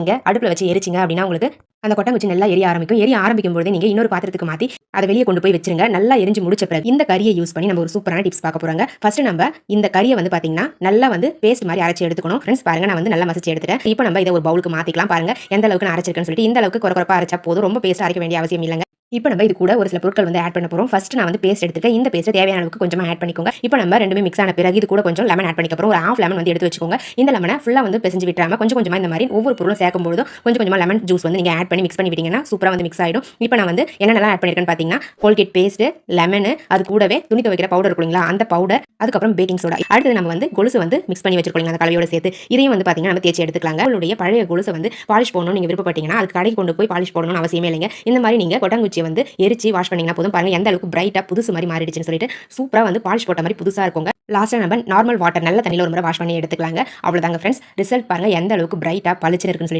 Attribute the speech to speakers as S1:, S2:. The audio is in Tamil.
S1: நீங்கள் அடுப்புல வச்சு எரிச்சிங்க அப்படின்னா உங்களுக்கு அந்த கொட்டங்குச்சி நல்லா எரிய ஆரம்பிக்கும். எரிய ஆரம்பிக்கும் பொழுது நீங்க இன்னொரு பாத்திரத்துக்கு மாத்தி அதை வெளியே கொண்டு போய் வச்சிருங்க. நல்லா எரிஞ்சு முடிச்ச பிறகு இந்த கறியை யூஸ் பண்ணி நம்ம ஒரு சூப்பரான டிப்ஸ் பார்க்க போறாங்க. ஃபர்ஸ்ட் நம்ம இந்த கறியை வந்து பாத்தீங்கன்னா நல்லா வந்து பேஸ்ட் மாதிரி அரைச்சி எடுத்துக்கணும். ஃப்ரெண்ட்ஸ் பாருங்க நான் வந்து நல்லா மசிச்சு எடுத்துட்டேன். இப்போ நம்ம இதை ஒரு பவுலுக்கு மாத்திக்கலாம் பாருங்க. எந்த அளவுக்கு நான் அரைச்சிருக்கேன்னு சொல்லிட்டு இந்த அளவுக்கு குறை குறைப்பா அரைச்சா போதும். ரொம்ப பேஸ்ட் அரைக்க வேண்டிய அவசியம் இல்லைங்க. இப்போ நம்ம இது கூட ஒரு சில பொருட்கள் வந்து ஆட் பண்ண போகிறோம் ஃபஸ்ட் நான் வந்து பேஸ்ட் எடுத்துக்கேன் இந்த பேஸ்ட் தேவையான அளவுக்கு கொஞ்சமாக ஆட் பண்ணிக்கோங்க. இப்போ நம்ம ரெண்டுமே மிக்ஸ் ஆன பிறகு இது கூட கொஞ்சம் லெமன் ஆட் பண்ணிக்க போகிறோம் ஒரு ஆஃப் லெமன் வந்து எடுத்து வச்சுக்கோங்க. இந்த லெமனை ஃபுல்லாக வந்து பிசைஞ்சு விட்டுறாம கொஞ்சம் கொஞ்சமாக இந்த மாதிரி ஒவ்வொரு பொருளும் சேர்க்கும் பொழுதும் கொஞ்சம் கொஞ்சமாக லெமன் ஜூஸ் வந்து நீங்கள் ஆட் பண்ணி மிக்ஸ் பண்ணி விட்டீங்கன்னா சூப்பராக வந்து மிக்ஸ் ஆகிடும் இப்போ நான் வந்து என்னென்னலாம் ஆட் பண்ணிருக்கேன்னு பாத்தீங்கன்னா கோல்கேட் பேஸ்ட் லெமன் அது கூடவே துணி துவைக்கிற பவுடர் இருக்குங்களா அந்த பவுடர் அதுக்கப்புறம் பேக்கிங் சோடா அடுத்து நம்ம வந்து கொலுசு வந்து மிக்ஸ் பண்ணி வச்சிருக்கோங்க அந்த கலவையோட சேர்த்து. இதையும் வந்து பார்த்தீங்கன்னா நம்ம தேய்ச்சி எடுத்துக்கலாங்க. உங்களுடைய பழைய கொலுசை வந்து பாலிஷ் போடணும் நீங்க விருப்பப்பட்டீங்கன்னா அதுக்கு கடைக்கு கொண்டு போய் பாலிஷ் போடணும்னு அவசியமே இல்லைங்க. இந்த மாதிரி நீங்க கொட்டாங்குச்சியை வந்து எரிச்சு வாஷ் பண்ணீங்கன்னா போதும். பாருங்க எந்த அளவுக்கு பிரைட்டா புதுசு மாதிரி மாறிடுச்சுன்னு சொல்லிட்டு சூப்பரா வந்து பாலிஷ் போட்ட மாதிரி புதுசா இருக்குங்க. லாஸ்ட்டாக நம்ம நார்மல் வாட்டர் நல்ல தண்ணியில் ஒரு முறை வாஷ் பண்ணி எடுத்துக்கலாங்க. அவ்வளோதாங்க ஃப்ரெண்ட்ஸ் ரிசல்ட் பாருங்க எந்த அளவுக்கு பிரைட்டாக பளிச்சுன்னு இருக்குன்னு சொல்லிட்டு